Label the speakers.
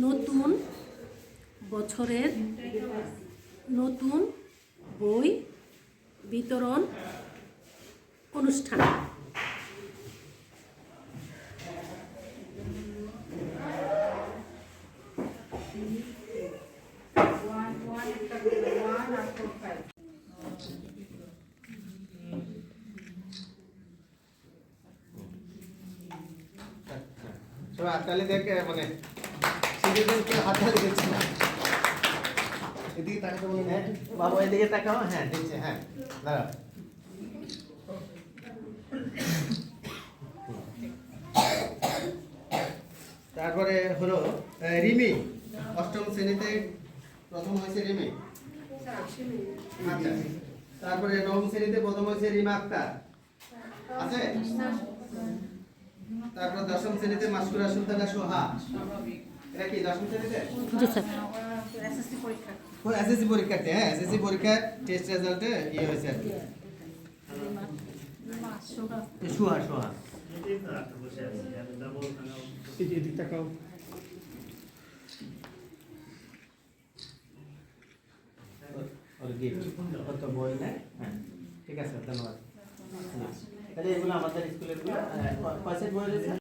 Speaker 1: নতুন বছরের নতুন বই বিতরণ অনুষ্ঠান।
Speaker 2: হাততালি দেখে মানে। হ্যাঁ তাকাও হ্যাঁ হ্যাঁ তারপরে হলো রিমি, অষ্টম শ্রেণীতে প্রথম হয়েছে রিমি। আচ্ছা তারপরে নবম শ্রেণীতে প্রথম হয়েছে রিমা আক্তার। আছে? তারপর দশম শ্রেণীতে মাসকুরা সুলতানা সোহা। এটা কি দশম শ্রেণীতে
Speaker 1: জি স্যার।
Speaker 2: ও এসএসসি পরীক্ষাতে হ্যাঁ এসএসসি পরীক্ষার টেস্ট রেজাল্টে ইয়ে হয়েছে আর কি। সোহা সোহা। এদিক তাকাও ওর গিফট কত বই নেয় হ্যাঁ ঠিক আছে ধন্যবাদ। তাহলে এগুলো আমাদের স্কুলের কয় সেট বই রয়েছে?